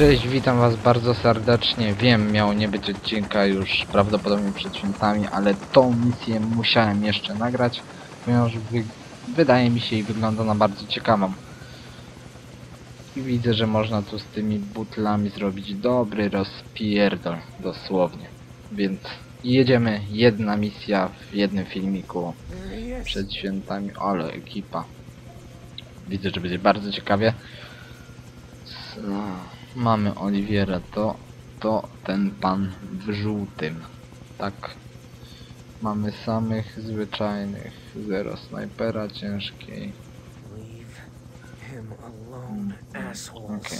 Cześć, witam was bardzo serdecznie. Wiem, miało nie być odcinka już prawdopodobnie przed świętami, ale tą misję musiałem jeszcze nagrać, ponieważ wy wydaje mi się i wygląda na bardzo ciekawą. I widzę, że można tu z tymi butlami zrobić dobry rozpierdol, dosłownie. Więc jedziemy, jedna misja w jednym filmiku przed świętami, ale ekipa. Widzę, że będzie bardzo ciekawie. No, Mamy Oliwiera, to, to ten pan w żółtym. Tak. Mamy samych zwyczajnych. Zero snajpera ciężkiej. Assholes. Okej.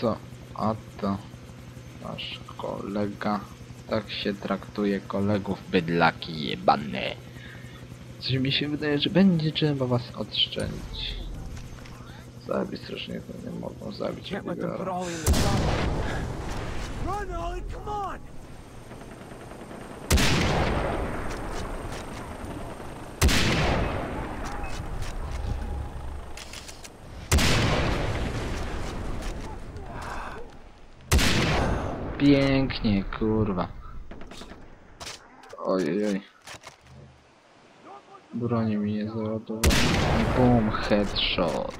Co? A to nasz kolega. Tak się traktuje kolegów bydlaki jebane. Coś mi się wydaje, że będzie trzeba was odstrzelić. Zabić strasznie to nie mogą zabić. Run, Ollie, come on! Pięknie, kurwa. Ojej. Broni mi nie załadowała. Boom, headshot.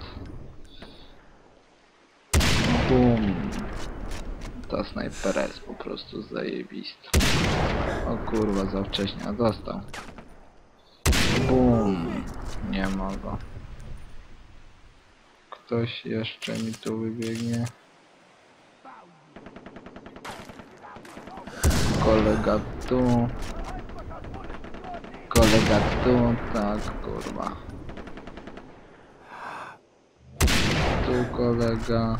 Boom. Ta snajpera jest po prostu zajebista. O kurwa, za wcześnie, a dostał. Boom. Nie ma go. Ktoś jeszcze mi tu wybiegnie. Kolega tu. Kolega tu, tak, kurwa. Tu kolega.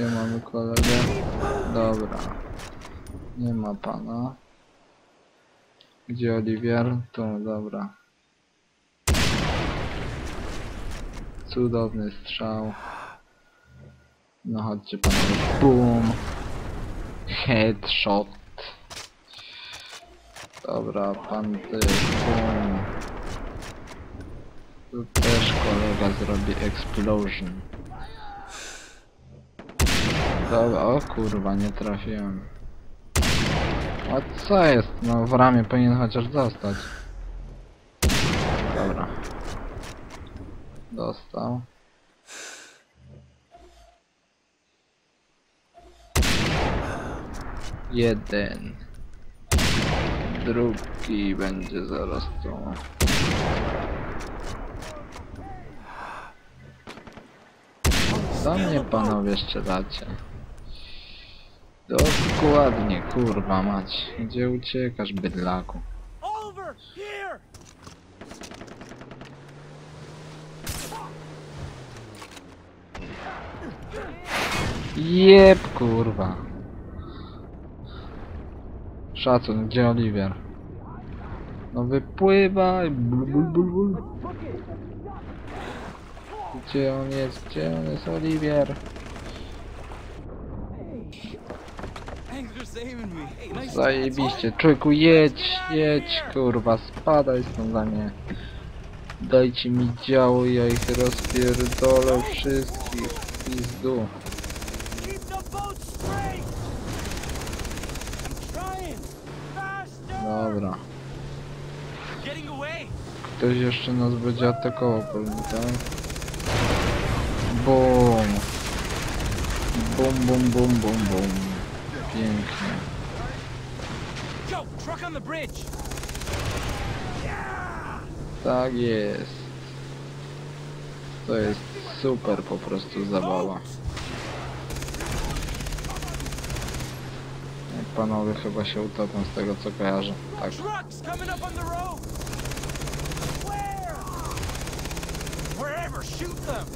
Gdzie mamy kolegę? Dobra. Nie ma pana. Gdzie Oliwier? Tu, dobra. Cudowny strzał. No chodźcie panowie. Boom. Headshot. Dobra, pan ty. Boom. Tu też kolega zrobi explosion. Dobra, o kurwa, nie trafiłem. A co jest? No w ramię powinien chociaż dostać. Dobra. Dostał. Jeden. Drugi będzie zaraz tu. Do mnie panowie strzelacie. Dokładnie, kurwa mać. Gdzie uciekasz, bydlaku? Oliver! Jeb, kurwa. Szacun, gdzie Oliwier? No wypływaj, bul, bul, bul, bul. Gdzie on jest, gdzie on jest, Oliwier? Zajebiście, człowieku, jedź, jedź, kurwa, spadaj stąd za mnie. Dajcie mi działo, ja ich rozpierdolę wszystkich pizdu. Dobra. Ktoś jeszcze nas będzie atakował pewnie, tak? Bum. Bum, bum, bum, bum, bum. Pięknie. Tak jest. To jest super po prostu zabawa. Jak Panowie chyba się utopią z tego co kojarzę. Tak. Wherever, shoot them!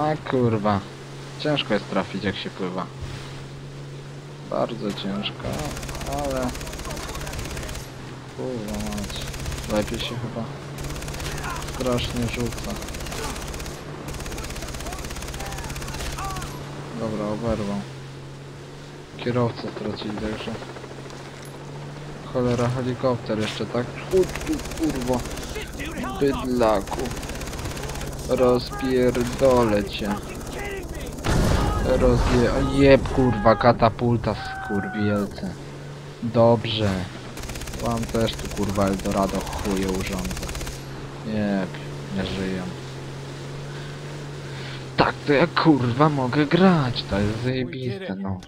A kurwa. Ciężko jest trafić jak się pływa. Bardzo ciężko, ale... Kurwa mać. Lepiej się chyba strasznie rzuca. Dobra, oberwał. kierowcę stracili, także... Cholera, helikopter jeszcze, tak? Dude, helicopter! bydlaku. Rozpierdolę cię. Rozje... o, Jeb, kurwa, katapulta, skurwielce. Dobrze. Mam też tu, kurwa, Eldorado chuje urządzę. Jeb, nie żyję. Tak to ja, kurwa, mogę grać. To jest zajebiste, no.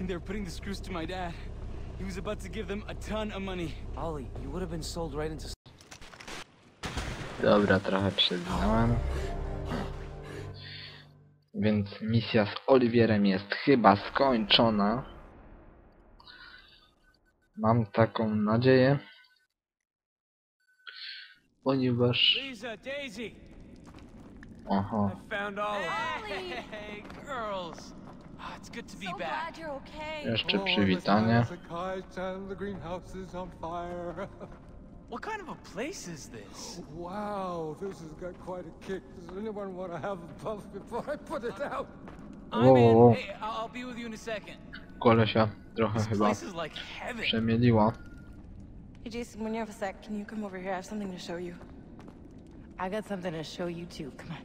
And they were putting the screws to my dad. He was about to give them a ton of money. Ollie, you would have been sold right into Dobra, trochę przewinąłem. Więc misja z Oliwierem jest chyba skończona. Mam taką nadzieję. Ponieważ... Lisa, Daisy. Oho. I found all of them. Ollie! Hey, girls. Ah, it's good to be So back. glad you're okay. Jeszcze Oh, przywitanie. The skies are kite and the greenhouse is on fire. What kind of a place is this? wow, this has got quite a kick. Does anyone want to have a puff before I put it out? I'm in. whoa, whoa. Hey, I'll I'll be with you in a second. Kolesia trochę This chyba place is like heaven. przemieliła. Hey, Jason, when you have a sec, can you come over here? I have something to show you. I got something to show you too. Come on.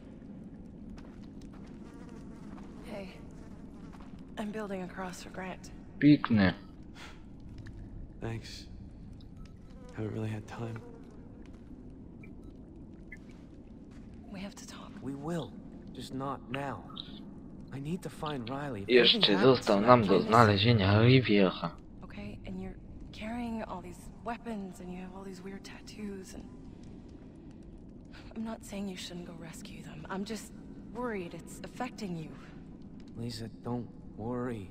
Hey, I'm building a cross for Grant. Pikny. Thanks. Haven't really had time. We have to talk. We will, just not now. I need to find Riley. If Jeszcze anything happens został to nam that do kid- znalezienia Riviera. Okay, and you're carrying all these weapons and you have all these weird tattoos and I'm not saying you shouldn't go rescue them. I'm just worried it's affecting you. Lisa, don't worry.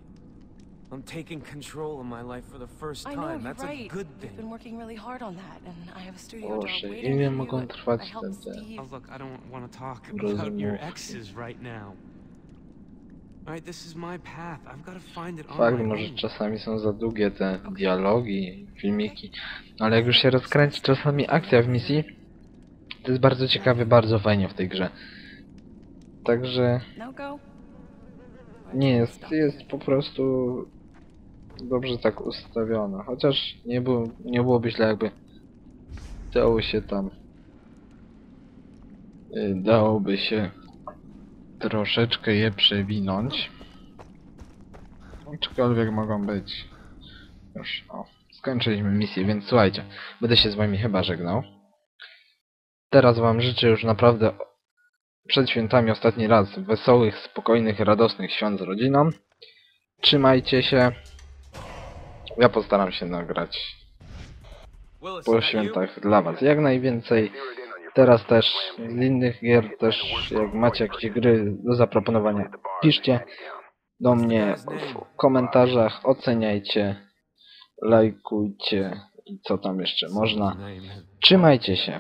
I'm taking control of my life for the first I time. know you're That's right. a good You've been thing. working really hard on that and I have a studio Boże, job waiting for mogą I- trwać I helped Steve. Oh, look, I don't want to talk about your exes right now. All right, this is my path. I've got to find it on Fakt, my może own. czasami są za długie te dialogi, filmiki, no ale jak już się rozkręci czasami akcja w misji, to jest bardzo ciekawe, bardzo fajnie w tej grze. Także No go. Nie jest, jest po prostu dobrze tak ustawione, chociaż nie, było, nie byłoby źle jakby dało się tam y, dałoby się troszeczkę je przewinąć. Aczkolwiek mogą być. Już, o, skończyliśmy misję, więc słuchajcie, będę się z wami chyba żegnał. Teraz wam życzę już naprawdę przed świętami ostatni raz wesołych, spokojnych, radosnych świąt z rodziną. Trzymajcie się. Ja postaram się nagrać po świętach dla was jak najwięcej. Teraz też z innych gier też jak macie jakieś gry do zaproponowania, piszcie do mnie w komentarzach, oceniajcie, lajkujcie i co tam jeszcze można. Trzymajcie się.